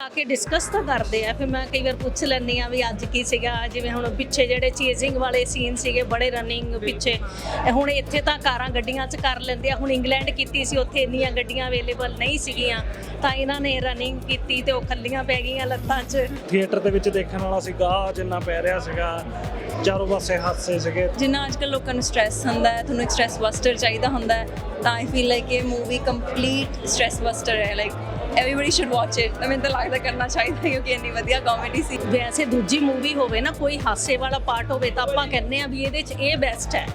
ਆ ਕੇ ਡਿਸਕਸ ਤਾਂ ਕਰਦੇ ਆ ਫਿਰ ਮੈਂ ਕਈ ਵਾਰ ਪੁੱਛ ਲੈਂਦੀ ਆ ਵੀ ਅੱਜ ਕੀ ਸੀਗਾ ਜਿਵੇਂ ਹੁਣ ਪਿੱਛੇ ਜਿਹੜੇ ਚੇਜ਼ਿੰਗ ਵਾਲੇ ਸੀਨ ਸੀਗੇ ਬੜੇ ਰਨਿੰਗ ਪਿੱਛੇ ਇਹ ਹੁਣ ਇੱਥੇ ਤਾਂ ਕਾਰਾਂ ਗੱਡੀਆਂ 'ਚ ਕਰ ਲੈਂਦੇ ਆ ਹੁਣ ਇੰਗਲੈਂਡ ਕੀਤੀ ਸੀ ਉੱਥੇ ਇੰਨੀਆਂ ਗੱਡੀਆਂ ਅਵੇਲੇਬਲ ਨਹੀਂ ਸੀਗੀਆਂ ਤਾਂ ਇਹਨਾਂ ਨੇ ਰਨਿੰਗ ਕੀਤੀ ਤੇ ਉਹ ਖੱਲੀਆਂ ਪੈ ਗਈਆਂ ਲੱਤਾਂ 'ਚ। ਥੀਏਟਰ ਦੇ ਵਿੱਚ ਦੇਖਣ ਵਾਲਾ ਸੀਗਾ ਜਿੰਨਾ ਪੈ ਰਿਹਾ ਸੀਗਾ ਚਾਰੋਂ ਪਾਸੇ ਹਾਸੇ ਸੀਗੇ। ਜਿੰਨਾ ਅੱਜ ਕੱਲ੍ਹ ਲੋਕਾਂ ਨੂੰ ਸਟ੍ਰੈਸ ਹੁੰਦਾ ਹੈ ਤੁਹਾਨੂੰ ਇੱਕ ਸਟ੍ਰੈਸ ਬਸਟਰ ਚਾਹੀਦਾ ਹੁੰਦਾ ਹੈ ਤਾਂ ਆਈ ਫੀਲ ਲਾਈਕ ਇਹ ਮੂਵੀ ਕੰਪਲੀਟ ਸਟ੍ਰੈਸ ਬਸਟਰ ਹੈ like everybody should watch it ਮੈਨੂੰ ਤਾਂ ਲੱਗਦਾ ਕਰਨਾ ਚਾਹੀਦਾ ਕਿਉਂਕਿ ਇੰਨੀ ਵਧੀਆ ਕਾਮੇਡੀ ਸੀ। ਵੈਸੇ ਦੂਜੀ ਮੂਵੀ ਹੋਵੇ ਨਾ ਕੋਈ ਹਾਸੇ ਵਾਲਾ ਪਾਰਟ ਹੋਵੇ ਤਾਂ ਆਪਾਂ ਕਹਿੰਦੇ ਆ ਵੀ ਇਹਦੇ 'ਚ ਇਹ ਬੈਸਟ ਹੈ।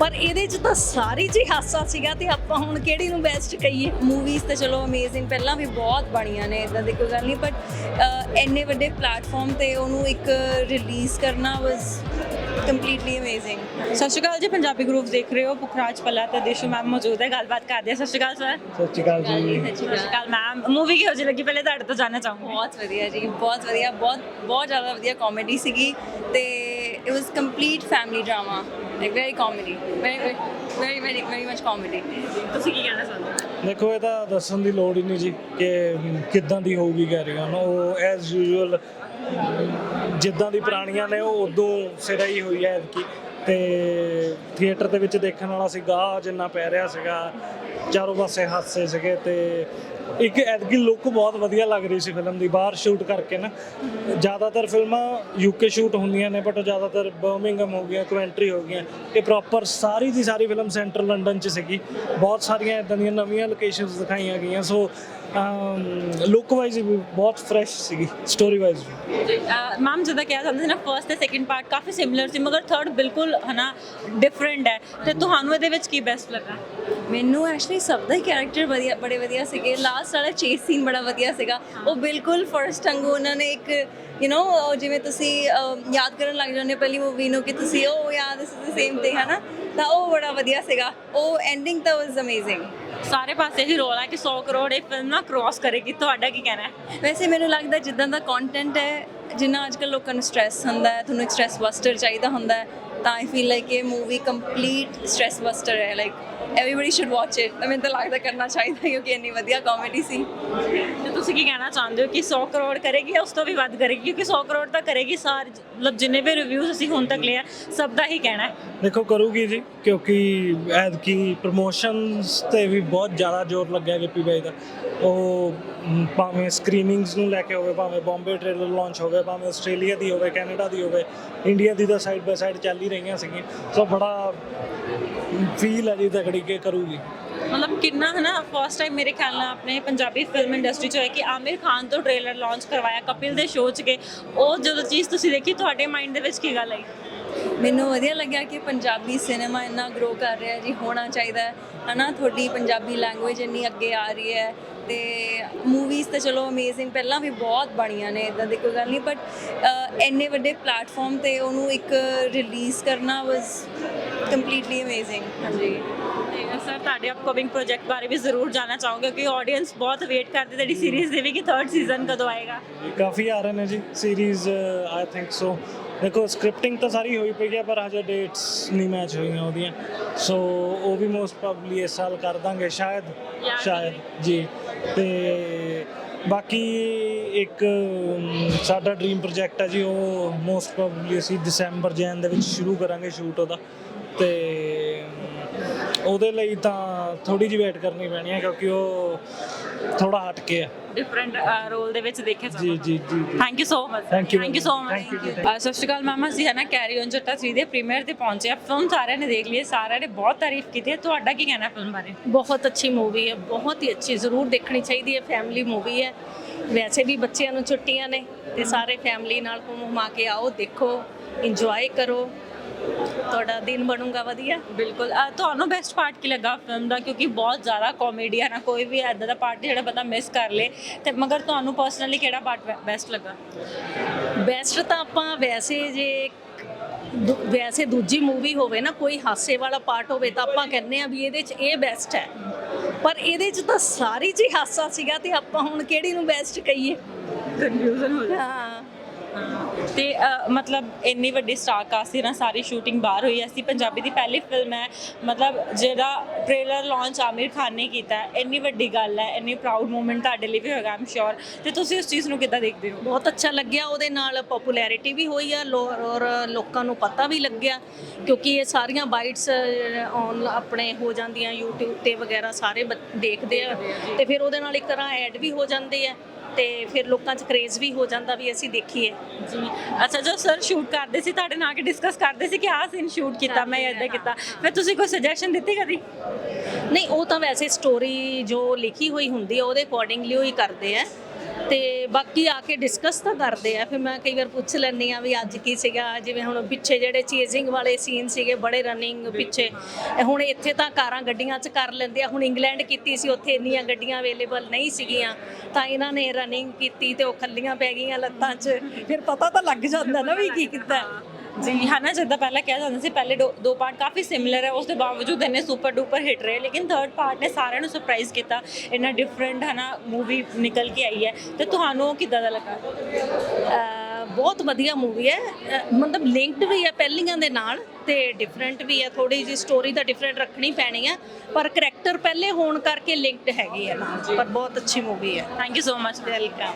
ਪਰ ਇਹਦੇ 'ਚ ਤਾਂ ਸਾਰੀ ਜੀ ਹਾਸਾ ਸੀਗਾ ਤੇ ਆਪਾਂ ਹੁਣ ਕਿਹੜੀ ਨੂੰ ਬੈਸਟ ਕਹੀਏ? ਮੂਵੀਜ਼ ਤਾਂ ਚਲੋ ਅਮੇਜ਼ਿੰਗ ਪਹਿਲਾਂ ਵੀ ਬਹੁਤ ਬਣੀਆਂ ਨੇ ਇਦਾਂ ਦੀ ਕੋਈ ਗੱਲ ਨਹੀਂ ਬਟ ਇੰਨੇ ਵੱਡੇ ਪਲੇਟਫਾਰਮ ਤੇ ਉਹਨੂੰ ਇੱਕ ਰਿਲੀਜ਼ ਕਰਨਾ ਵਾਸ ਕੰਪਲੀਟਲੀ ਅਮੇਜ਼ਿੰਗ ਸਤਿ ਸ਼੍ਰੀ ਅਕਾਲ ਜੀ ਪੰਜਾਬੀ ਗਰੁੱਪ ਦੇਖ ਰਹੇ ਹੋ ਪੁਖਰਾਜ ਪੱਲਾ ਤੇ ਦੇਸ਼ੂ ਮੈਮ ਮੌਜੂਦ ਹੈ ਗੱਲਬਾਤ ਕਰਦੇ ਹਾਂ। ਸਤਿ ਸ਼੍ਰੀ ਅਕਾਲ ਸਰ ਸਤਿ ਸ਼੍ਰੀ ਅਕਾਲ ਜੀ। ਸਤਿ ਸ਼੍ਰੀ ਅਕਾਲ ਮੈਮ ਮੂਵੀ ਕਿਹੋ ਜਿਹੀ ਲੱਗੀ? ਪਹਿਲੇ ਤੁਹਾਡੇ ਤੋਂ ਜਾਣਨਾ ਚਾਹੂੰਗੀ। ਬਹੁਤ ਵਧੀਆ ਜੀ ਬਹੁਤ ਵਧੀਆ ਬਹੁਤ ਬਹੁਤ ਜ਼ਿਆਦਾ ਵਧੀਆ ਕਾਮੇਡੀ ਸੀਗੀ ਤੇ it was complete family drama like very comedy very very very very much comedy ਤੁਸੀਂ ਕੀ ਕਹਿਣਾ ਚਾਹੁੰਦੇ ਹੋ? ਦੇਖੋ ਇਹ ਤਾਂ ਦੱਸਣ ਦੀ ਲੋੜ ਹੀ ਨਹੀਂ ਜੀ ਕਿ ਕਿੱਦਾਂ ਦੀ ਹੋਊਗੀ ਕੈਰੀ ਔਨ ਉਹ ਐਜ਼ ਯੂਜੂਅਲ ਜਿੱਦਾਂ ਦੀ ਪੁਰਾਣੀਆਂ ਨੇ ਉਹ ਉਦੋਂ ਸਿਰਾ ਹੀ ਹੋਈ ਹੈ ਐਤਕੀ। ਤੇ ਥੀਏਟਰ ਦੇ ਵਿੱਚ ਦੇਖਣ ਵਾਲਾ ਸੀਗਾ ਜਿੰਨਾ ਪੈ ਰਿਹਾ ਸੀਗਾ, ਚਾਰੋਂ ਪਾਸੇ ਹਾਸੇ ਸੀਗੇ ਤੇ ਇੱਕ ਐਤਕੀ ਲੁੱਕ ਬਹੁਤ ਵਧੀਆ ਲੱਗ ਰਹੀ ਸੀ ਫਿਲਮ ਦੀ, ਬਾਹਰ ਸ਼ੂਟ ਕਰਕੇ ਨਾ। ਜ਼ਿਆਦਾਤਰ ਫਿਲਮਾਂ ਯੂਕੇ ਸ਼ੂਟ ਹੁੰਦੀਆਂ ਨੇ ਬਟ ਜ਼ਿਆਦਾਤਰ ਬਰਮਿੰਗਮ ਹੋ ਗਈਆਂ ਕਵੈਂਟਰੀ ਹੋ ਗਈਆਂ, ਇਹ ਪ੍ਰੋਪਰ ਸਾਰੀ ਦੀ ਸਾਰੀ ਫਿਲਮ ਸੈਂਟਰਲ ਲੰਡਨ 'ਚ ਸੀਗੀ। ਬਹੁਤ ਸਾਰੀਆਂ ਇਦਾਂ ਦੀਆਂ ਨਵੀਆਂ ਲੋਕੇਸ਼ਨਸ ਦਿਖਾਈਆਂ ਗਈਆਂ ਸੋ ਲੁੱਕ ਵਾਈਜ਼ ਵੀ ਬਹੁਤ ਫਰੈਸ਼ ਸੀਗੀ ਸਟੋਰੀ ਵਾਈਜ਼ ਵੀ। ਮੈਮ ਜਿੱਦਾਂ ਕਿਹਾ ਜਾਂਦਾ ਸੀ ਨਾ ਫਰਸਟ ਤੇ ਸੈਕਿੰਡ ਪਾਰਟ ਕਾਫੀ ਸਿਮਿਲਰ ਸੀ, ਮਗਰ ਥਰਡ ਬਿਲਕੁਲ ਹਨਾ ਡਿਫਰੈਂਟ ਹੈ। ਤੇ ਤੁਹਾਨੂੰ ਇਹਦੇ ਵਿੱਚ ਕੀ ਬੈਸਟ ਲੱਗਾ? ਮੈਨੂੰ ਐਕਚੁਅਲੀ ਸਭ ਦਾ ਕੈਰੈਕਟਰ ਵਧੀਆ ਬੜੇ ਵਧੀਆ ਸੀਗੇ। ਲਾਸਟ ਵਾਲਾ ਚੇਸ ਸੀਨ ਬੜਾ ਵਧੀਆ ਸੀਗਾ। ਉਹ ਬਿਲਕੁਲ ਫਰਸਟ ਵਾਂਗੂ ਉਹਨਾਂ ਨੇ ਇੱਕ ਯੂ نو ਜਿਵੇਂ ਤੁਸੀਂ ਯਾਦ ਕਰਨ ਲੱਗ ਜਾਂਦੇ ਹੋ ਪਹਿਲੀ ਮੂਵੀ ਨੂੰ ਕਿ ਤੁਸੀਂ ਉਹ ਯਾਦ ਇਸ ਦ ਸੇਮ ਥਿੰਗ ਹੈ ਨਾ ਤਾਂ ਉਹ ਬੜਾ ਵਧੀਆ ਸੀਗਾ। ਉਹ ਐਂਡਿੰਗ ਤਾਂ ਵਾਸ ਅਮੇਜ਼ਿੰਗ ਸਾਰੇ ਪਾਸੇ ਹੀ ਰੋਲ ਹੈ ਕਿ 100 ਕਰੋੜ ਇਹ ਫਿਲਮ ਨਾ ਕ੍ਰਾਸ ਕਰੇਗੀ। ਤੁਹਾਡਾ ਕੀ ਕਹਿਣਾ ਹੈ? ਵੈਸੇ ਮੈਨੂੰ ਲੱਗਦਾ ਜਿੱਦਾਂ ਦਾ ਕੰਟੈਂਟ ਹੈ ਜਿੰਨਾ ਅੱਜ ਕੱਲ੍ਹ ਲੋਕਾਂ ਨੂੰ ਸਟ੍ਰੈਸ ਹੁੰਦਾ ਹੈ ਤੁਹਾਨੂੰ ਇੱਕ ਸਟ੍ਰੈਸ ਬਸਟਰ ਚਾਹੀਦਾ ਹੁੰਦਾ ਹੈ ਤਾਂ ਆਈ ਫੀਲ ਲਾਈਕ ਇਹ ਮੂਵੀ ਕੰਪਲੀਟ ਸਟ੍ਰੈਸ ਬਸਟਰ ਹੈ like everybody should watch it ਮੈਨੂੰ ਤਾਂ ਲੱਗਦਾ ਕਰਨਾ ਚਾਹੀਦਾ ਕਿਉਂਕਿ ਇੰਨੀ ਵਧੀਆ ਕਾਮੇਡੀ ਸੀ। ਤੇ ਤੁਸੀਂ ਕੀ ਕਹਿਣਾ ਚਾਹੁੰਦੇ ਹੋ ਕਿ 100 ਕਰੋੜ ਕਰੇਗੀ ਜਾਂ ਉਸ ਤੋਂ ਵੀ ਵੱਧ ਕਰੇਗੀ? ਕਿਉਂਕਿ 100 ਕਰੋੜ ਤਾਂ ਕਰੇਗੀ ਸਾਰ ਮਤਲਬ ਜਿੰਨੇ ਵੀ ਰਿਵਿਊਜ਼ ਅਸੀਂ ਹੁਣ ਤੱਕ ਲਿਆ ਸਭ ਦਾ ਹੀ ਕਹਿਣਾ ਹੈ। ਦੇਖੋ ਕਰੂਗੀ ਜੀ ਕਿਉਂਕਿ ਐਤਕੀ ਪ੍ਰੋਮੋਸ਼ਨਸ ਤੇ ਵੀ ਬਹੁਤ ਜ਼ਿਆਦਾ ਜ਼ੋਰ ਲੱਗਿਆ ਗਿੱਪੀ ਬਾਈ ਦਾ। ਉਹ ਭਾਵੇਂ ਸਕਰੀਨਿੰਗਸ ਨੂੰ ਲੈ ਕੇ ਹੋਵੇ ਭਾਵੇਂ ਬੰਬੇ ਟ੍ਰੇਲਰ ਲਾਂਚ ਹੋਵੇ ਭਾਵੇਂ ਆਸਟ੍ਰੇਲੀਆ ਦੀ ਹੋਵੇ, ਕੈਨੇਡਾ ਦੀ ਹੋਵੇ, ਇੰਡੀਆ ਦੀ ਤਾਂ ਸਾਈਡ ਬਾਈ ਸਾਈਡ ਚੱਲ ਹੀ ਰਹੀਆਂ ਸੀਗੀਆਂ। ਸੋ ਬੜਾ ਫੀਲ ਹੈ ਜੀ ਤਕੜੀ ਕੇ ਕਰੂਗੀ। ਮਤਲਬ ਕਿੰਨਾ ਹੈ ਨਾ ਫਸਟ ਟਾਈਮ ਮੇਰੇ ਖਿਆਲ ਨਾਲ ਆਪਣੇ ਪੰਜਾਬੀ ਫਿਲਮ ਇੰਡਸਟਰੀ 'ਚ ਹੋਇਆ ਕਿ ਆਮਿਰ ਖਾਨ ਤੋਂ ਟ੍ਰੇਲਰ ਲਾਂਚ ਕਰਵਾਇਆ, ਕਪਿਲ ਦੇ ਸ਼ੋਅ 'ਚ ਗਏ। ਉਹ ਜਦੋਂ ਚੀਜ਼ ਤੁਸੀਂ ਦੇਖੀ, ਤੁਹਾਡੇ ਮਾਈਂਡ ਦੇ ਵਿੱਚ ਕੀ ਗੱਲ ਆਈ? ਮੈਨੂੰ ਵਧੀਆ ਲੱਗਿਆ ਕਿ ਪੰਜਾਬੀ ਸਿਨੇਮਾ ਇੰਨਾ ਗਰੋ ਕਰ ਰਿਹਾ ਜੀ, ਹੋਣਾ ਚਾਹੀਦਾ ਹੈ। ਹਨਾ, ਤੁਹਾਡੀ ਪੰਜਾਬੀ ਲੈਂਗੁਏਜ ਇੰਨੀ ਅੱਗੇ ਆ ਰਹੀ ਹੈ ਤੇ ਮੂਵੀਜ਼ ਤਾਂ ਚਲੋ ਅਮੇਜ਼ਿੰਗ ਪਹਿਲਾਂ ਵੀ ਬਹੁਤ ਬਣੀਆਂ ਨੇ ਇਦਾਂ ਦੀ ਕੋਈ ਗੱਲ ਨਹੀਂ ਬਟ ਇੰਨੇ ਵੱਡੇ ਪਲੇਟਫਾਰਮ ਤੇ ਉਹਨੂੰ ਇੱਕ ਰਿਲੀਜ਼ ਕਰਨਾ ਵਾਸ ਕੰਪਲੀਟਲੀ ਅਮੇਜ਼ਿੰਗ ਹਾਂਜੀ। ਤੇ ਸਰ ਤੁਹਾਡੇ ਅਪਕਮਿੰਗ ਪ੍ਰੋਜੈਕਟ ਬਾਰੇ ਵੀ ਜ਼ਰੂਰ ਜਾਨਣਾ ਚਾਹੋਗੇ ਕਿ ਆਡੀਅנס ਬਹੁਤ ਵੇਟ ਕਰਦੀ ਤੁਹਾਡੀ ਸੀਰੀਜ਼ ਦੇ ਵੀ ਕਿ ਥਰਡ ਸੀਜ਼ਨ ਕਦੋਂ ਆਏਗਾ। ਕਾਫੀ ਆ ਰਹੇ ਨੇ ਜੀ ਸੀਰੀਜ਼ ਆਈ ਥਿੰਕ ਸੋ ਦੇਖੋ ਸਕ੍ਰਿਪਟਿੰਗ ਤਾਂ ਸਾਰੀ ਹੋਈ ਪਈ ਹੈ ਪਰ ਹਜੇ ਡੇਟਸ ਨਹੀਂ ਮੈਚ ਹੋਈਆਂ ਉਹਦੀਆਂ। ਸੋ ਉਹ ਵੀ ਮੋਸਟ ਪ੍ਰੋਬਬਲੀ ਇਸ ਸਾਲ ਕਰ ਦਾਂਗੇ ਸ਼ਾਇਦ। ਸ਼ਾਇਦ ਜੀ। ਤੇ ਬਾਕੀ ਇੱਕ ਸਾਡਾ ਡ੍ਰੀਮ ਪ੍ਰੋਜੈਕਟ ਹੈ ਜੀ ਉਹ ਮੋਸਟ ਪ੍ਰੋਬਬਲੀ ਅਸੀਂ ਦਸੰਬਰ ਜੈਨ ਦੇ ਵਿੱਚ ਸ਼ੁਰੂ ਕਰਾਂਗੇ ਸ਼ੂਟ ਉਹਦਾ। ਤੇ ਉਹਦੇ ਲਈ ਤਾਂ ਥੋੜੀ ਜਿਹੀ ਵੇਟ ਕਰਨੀ ਪੈਣੀ ਹੈ ਕਿਉਂਕਿ ਉਹ ਥੋੜਾ ਹਟ ਕੇ ਹੈ ਡਿਫਰੈਂਟ ਰੋਲ ਦੇ ਵਿੱਚ ਦੇਖੇ ਜੀ ਜੀ ਜੀ ਜੀ। Thank you so much Thank you thank you so much Thank you ਸਤਿ ਸ਼੍ਰੀ ਅਕਾਲ ਮਾਮਾ ਜੀ ਹੈ ਨਾ? ਕੈਰੀ ਔਨ ਜੱਟਾ 3 ਦੇ ਪ੍ਰੀਮੀਅਰ ਤੇ ਪਹੁੰਚੇ ਆ। ਫਿਲਮ ਸਾਰਿਆਂ ਨੇ ਦੇਖ ਲਈ ਹੈ, ਸਾਰਿਆਂ ਨੇ ਬਹੁਤ ਤਾਰੀਫ ਕੀਤੀ ਹੈ। ਤੁਹਾਡਾ ਕੀ ਕਹਿਣਾ ਫਿਲਮ ਬਾਰੇ? ਬਹੁਤ ਅੱਛੀ ਮੂਵੀ ਹੈ ਬਹੁਤ ਹੀ ਅੱਛੀ ਜ਼ਰੂਰ ਦੇਖਣੀ ਚਾਹੀਦੀ ਹੈ। ਫੈਮਿਲੀ ਮੂਵੀ ਹੈ। ਵੈਸੇ ਵੀ ਬੱਚਿਆਂ ਨੂੰ ਛੁੱਟੀਆਂ ਨੇ ਤੇ ਸਾਰੇ ਫੈਮਿਲੀ ਨਾਲ ਘੁੰਮ ਘੁਮਾ ਕੇ ਆਓ ਦੇਖੋ ਇੰਜੋਏ ਕਰੋ। ਤੁਹਾਡਾ ਦਿਨ ਬਣੂਗਾ ਵਧੀਆ? ਬਿਲਕੁਲ। ਅਹ ਤੁਹਾਨੂੰ ਬੈਸਟ ਪਾਰਟ ਕੀ ਲੱਗਾ ਫਿਲਮ ਦਾ? ਕਿਉਂਕਿ ਬਹੁਤ ਜ਼ਿਆਦਾ ਕਾਮੇਡੀ ਹੈ ਨਾ ਕੋਈ ਵੀ ਐਦਾਂ ਦਾ ਪਾਰਟ ਜਿਹੜਾ ਬੰਦਾ ਮਿਸ ਕਰ ਲੇ ਤੇ ਮਗਰ ਤੁਹਾਨੂੰ ਪਰਸਨਲੀ ਕਿਹੜਾ ਪਾਰਟ ਬੈਸਟ ਲੱਗਾ? ਬੈਸਟ ਤਾਂ ਆਪਾਂ ਵੈਸੇ ਜੇ ਦੂ- ਵੈਸੇ ਦੂਜੀ ਮੂਵੀ ਹੋਵੇ ਨਾ ਕੋਈ ਹਾਸੇ ਵਾਲਾ ਪਾਰਟ ਹੋਵੇ ਤਾਂ ਆਪਾਂ ਕਹਿੰਦੇ ਆ ਵੀ ਇਹਦੇ 'ਚ ਇਹ ਬੈਸਟ ਹੈ। ਪਰ ਇਹਦੇ 'ਚ ਤਾਂ ਸਾਰੀ ਜੀ ਹਾਸਾ ਸੀਗਾ ਤੇ ਆਪਾਂ ਹੁਣ ਕਿਹੜੀ ਨੂੰ ਬੈਸਟ ਕਹੀਏ? ਕਨਫਿਊਜ਼ਨ ਹੋ ਹਾਂ। ਤੇ ਮਤਲਬ ਇੰਨੀ ਵੱਡੀ ਸਟਾਰ ਕਾਸਟ ਸੀ ਨਾ ਸਾਰੀ ਸ਼ੂਟਿੰਗ ਬਾਹਰ ਹੋਈ ਅਸੀਂ ਪੰਜਾਬੀ ਦੀ ਪਹਿਲੀ ਫਿਲਮ ਹੈ। ਮਤਲਬ ਜਿਹੜਾ ਟ੍ਰੇਲਰ ਲਾਂਚ ਆਮਿਰ ਖਾਨ ਨੇ ਕੀਤਾ ਇੰਨੀ ਵੱਡੀ ਗੱਲ ਹੈ, ਇੰਨੀ ਪ੍ਰਾਊਡ ਮੂਮੈਂਟ ਤੁਹਾਡੇ ਲਈ ਵੀ ਹੋਏਗਾ ਆਮ ਸ਼ੋਰ ਤੇ ਤੁਸੀਂ ਉਸ ਚੀਜ਼ ਨੂੰ ਕਿੱਦਾਂ ਦੇਖਦੇ ਹੋ? ਬਹੁਤ ਅੱਛਾ ਲੱਗਿਆ। ਉਹਦੇ ਨਾਲ ਪਪੂਲੈਰਿਟੀ ਵੀ ਹੋਈ ਆ, ਲੋ- ਔਰ ਲੋਕਾਂ ਨੂੰ ਪਤਾ ਵੀ ਲੱਗਿਆ, ਕਿਉਂਕਿ ਇਹ ਸਾਰੀਆਂ ਬਾਈਟਸ ਔਨ ਆਪਣੇ ਹੋ ਜਾਂਦੀਆਂ YouTube ਤੇ ਵਗੈਰਾ ਸਾਰੇ ਬੱਚ- ਦੇਖਦੇ ਆ। ਤੇ ਫਿਰ ਉਹਦੇ ਨਾਲ ਇੱਕ ਤਰ੍ਹਾਂ ਐਡ ਵੀ ਹੋ ਜਾਂਦੇ ਆ। ਤੇ ਫਿਰ ਲੋਕਾਂ 'ਚ ਕਰੇਜ਼ ਵੀ ਹੋ ਜਾਂਦਾ ਵੀ ਅਸੀਂ ਦੇਖੀਏ। ਜੀ। ਅੱਛਾ ਜੋ ਸਰ ਸ਼ੂਟ ਕਰਦੇ ਸੀ ਤੁਹਾਡੇ ਨਾਲ ਆ ਕੇ ਡਿਸਕਸ ਕਰਦੇ ਸੀ ਕਿ ਆਹ ਸੀਨ ਸ਼ੂਟ ਕੀਤਾ ਮੈਂ ਇਦਾਂ ਕੀਤਾ। ਫਿਰ ਤੁਸੀਂ ਕੋਈ ਸੁਜੈਸ਼ਨ ਦਿੱਤੀ ਕਦੀ? ਨਹੀਂ ਉਹ ਤਾਂ ਵੈਸੇ ਸਟੋਰੀ ਜੋ ਲਿਖੀ ਹੋਈ ਹੁੰਦੀ ਆ ਉਹਦੇ ਅਕੋਰਡਿੰਗਲੀ ਹੀ ਕਰਦੇ ਆ। ਤੇ ਬਾਕੀ ਆ ਕੇ ਡਿਸਕਸ ਤਾਂ ਕਰਦੇ ਆ। ਫਿਰ ਮੈਂ ਕਈ ਵਾਰ ਪੁੱਛ ਲੈਂਦੀ ਆ ਵੀ ਅੱਜ ਕੀ ਸੀਗਾ, ਜਿਵੇਂ ਹੁਣ ਪਿੱਛੇ ਜਿਹੜੇ ਚੇਜ਼ਿੰਗ ਵਾਲੇ ਸੀਨ ਸੀਗੇ, ਬੜੇ ਰਨਿੰਗ ਪਿੱਛੇ। ਹੁਣ ਇੱਥੇ ਤਾਂ ਕਾਰਾਂ ਗੱਡੀਆਂ 'ਚ ਕਰ ਲੈਂਦੇ ਆ। ਹੁਣ ਇੰਗਲੈਂਡ ਕੀਤੀ ਸੀ, ਉੱਥੇ ਇੰਨੀਆਂ ਗੱਡੀਆਂ ਅਵੇਲੇਬਲ ਨਹੀਂ ਸੀਗੀਆਂ। ਤਾਂ ਇਹਨਾਂ ਨੇ ਰਨਿੰਗ ਕੀਤੀ ਤੇ ਉਹ ਖੱਲੀਆਂ ਪੈ ਗਈਆਂ ਲੱਤਾਂ 'ਚ। ਫਿਰ ਪਤਾ ਤਾਂ ਲੱਗ ਜਾਂਦਾ ਨਾ ਵੀ ਕੀ ਕੀਤਾ। ਜੀ ਹਨਾ ਜਿੱਦਾਂ ਪਹਿਲਾਂ ਕਿਹਾ ਜਾਂਦਾ ਸੀ ਪਹਿਲੇ ਦੋ- ਦੋ ਪਾਰਟ ਕਾਫੀ ਸਿਮਿਲਰ ਹੈ ਉਸ ਦੇ ਬਾਵਜੂਦ ਇਹਨੇ ਸੁਪਰ ਡੂਪਰ ਹਿੱਟ ਰਹੇ ਲੇਕਿਨ ਥਰਡ ਪਾਰਟ ਨੇ ਸਾਰਿਆਂ ਨੂੰ ਸਰਪ੍ਰਾਈਜ਼ ਕੀਤਾ ਇਹਨਾਂ ਡਿਫਰੈਂਟ ਹਨਾ ਮੂਵੀ ਨਿਕਲ ਕੇ ਆਈ ਹੈ। ਤੇ ਤੁਹਾਨੂੰ ਉਹ ਕਿੱਦਾਂ ਦਾ ਲੱਗਾ? ਅਹ ਬਹੁਤ ਵਧੀਆ ਮੂਵੀ ਹੈ। ਅਹ ਮਤਲਬ ਲਿੰਕਡ ਵੀ ਹੈ ਪਹਿਲੀਆਂ ਦੇ ਨਾਲ ਤੇ ਡਿਫਰੈਂਟ ਵੀ ਹੈ। ਥੋੜੀ ਜੀ ਸਟੋਰੀ ਤਾਂ ਡਿਫਰੈਂਟ ਰੱਖਣੀ ਪੈਣੀ ਹੈ ਪਰ ਕਰੈਕਟਰ ਪਹਿਲੇ ਹੋਣ ਕਰਕੇ ਲਿੰਕਡ ਹੈਗੇ ਆ ਨਾਲ। ਪਰ ਬਹੁਤ ਅੱਛੀ ਮੂਵੀ ਹੈ। Thank you so much welcome